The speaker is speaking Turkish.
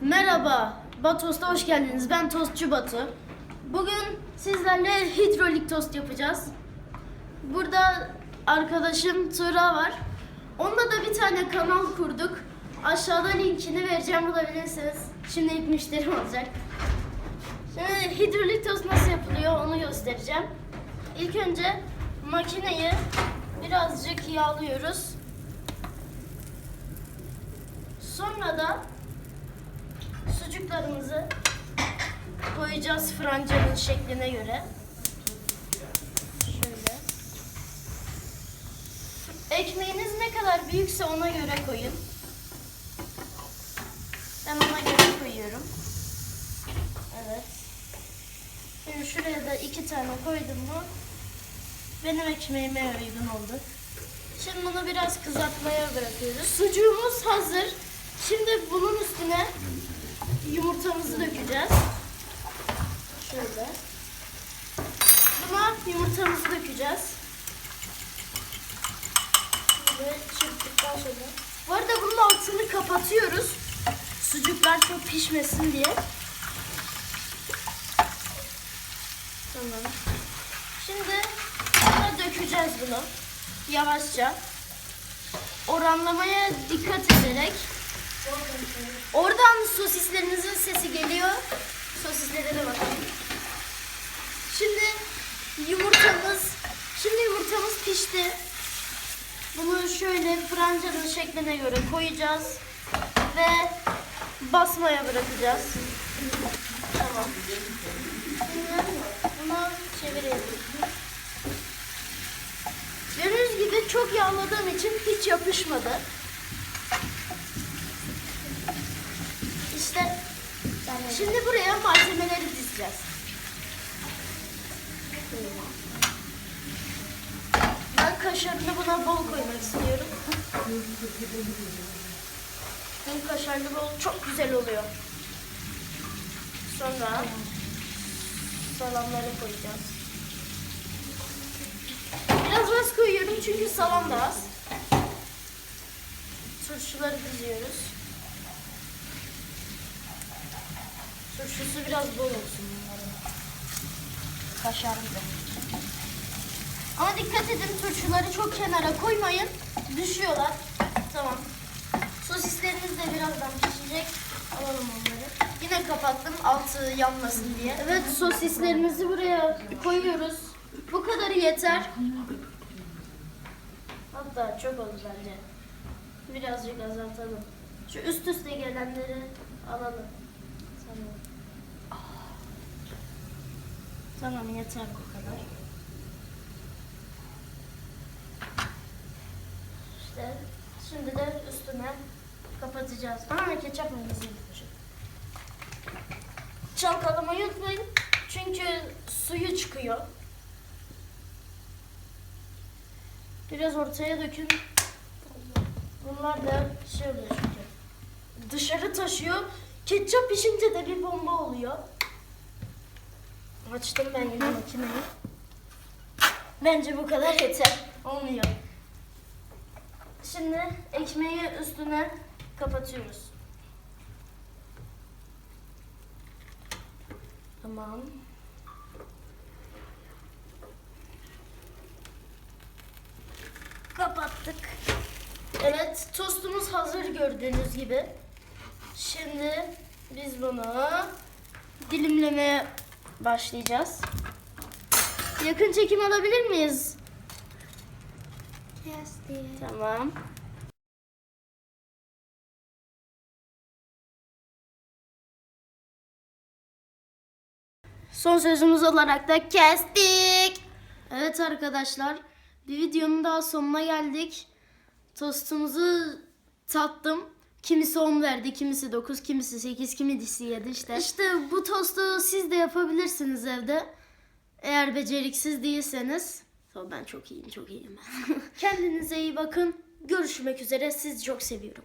Merhaba, Batost'a hoş geldiniz. Ben Tostçu Batu. Bugün sizlerle hidrolik tost yapacağız. Burada arkadaşım Tura var. Onunla da bir tane kanal kurduk. Aşağıda linkini vereceğim bulabilirsiniz. Şimdi ilk müşterim olacak. Şimdi hidrolik tost nasıl yapılıyor onu göstereceğim. İlk önce makineyi birazcık yağlıyoruz. Sonra da sucuklarımızı koyacağız francanın şekline göre. Şöyle. Ekmeğiniz ne kadar büyükse ona göre koyun. Ben ona göre koyuyorum. Evet. Şimdi şuraya da iki tane koydum mu benim ekmeğime uygun oldu. Şimdi bunu biraz kızartmaya bırakıyoruz. Sucuğumuz hazır. Şimdi bunun üstüne yumurtamızı dökeceğiz. Şöyle. Buna yumurtamızı dökeceğiz. Böyle çırptıktan sonra. Bu arada bunun altını kapatıyoruz. Sucuklar çok pişmesin diye. Tamam. Şimdi buna dökeceğiz bunu. Yavaşça. Oranlamaya dikkat ederek. Oradan sosislerinizin sesi geliyor. Sosislere de bakalım. Şimdi yumurtamız, şimdi yumurtamız pişti. Bunu şöyle francanın şekline göre koyacağız ve basmaya bırakacağız. Tamam. Bunu çevirelim. Gördüğünüz gibi çok yağladığım için hiç yapışmadı. İşte şimdi buraya malzemeleri dizeceğiz. Ben kaşarını buna bol koymak istiyorum. Bu kaşarlı bol çok güzel oluyor. Sonra salamları koyacağız. Biraz az koyuyorum çünkü salam da az. Turşuları diziyoruz. Turşusu biraz bol olsun bunların. Kaşarlı da. Ama dikkat edin turşuları çok kenara koymayın. Düşüyorlar. Tamam. Sosislerimiz de birazdan pişecek. Alalım onları. Yine kapattım altı yanmasın diye. Evet sosislerimizi buraya koyuyoruz. Bu kadarı yeter. Hatta çok oldu bence. Birazcık azaltalım. Şu üst üste gelenleri alalım. Tamam. Tamam yeter bu kadar. İşte şimdi de üstüne kapatacağız. Aa ketçap mayonezi gitmişim. Çalkalamayı unutmayın. Çünkü suyu çıkıyor. Biraz ortaya dökün. Bunlar da şey oluyor çünkü. Dışarı taşıyor. Ketçap pişince de bir bomba oluyor. Açtım ben yine makineyi. Bence bu kadar yeter. Olmuyor. Şimdi ekmeği üstüne kapatıyoruz. Tamam. Kapattık. Evet, tostumuz hazır gördüğünüz gibi. Şimdi biz bunu dilimlemeye başlayacağız. Yakın çekim alabilir miyiz? Tamam. Son sözümüz olarak da kestik. Evet arkadaşlar, bir videonun daha sonuna geldik. Tostumuzu tattım. Kimisi 10 verdi, kimisi 9, kimisi 8, kimisi 7 işte. İşte bu tostu siz de yapabilirsiniz evde. Eğer beceriksiz değilseniz. Tabii ben çok iyiyim, çok iyiyim. Kendinize iyi bakın. Görüşmek üzere. Sizi çok seviyorum.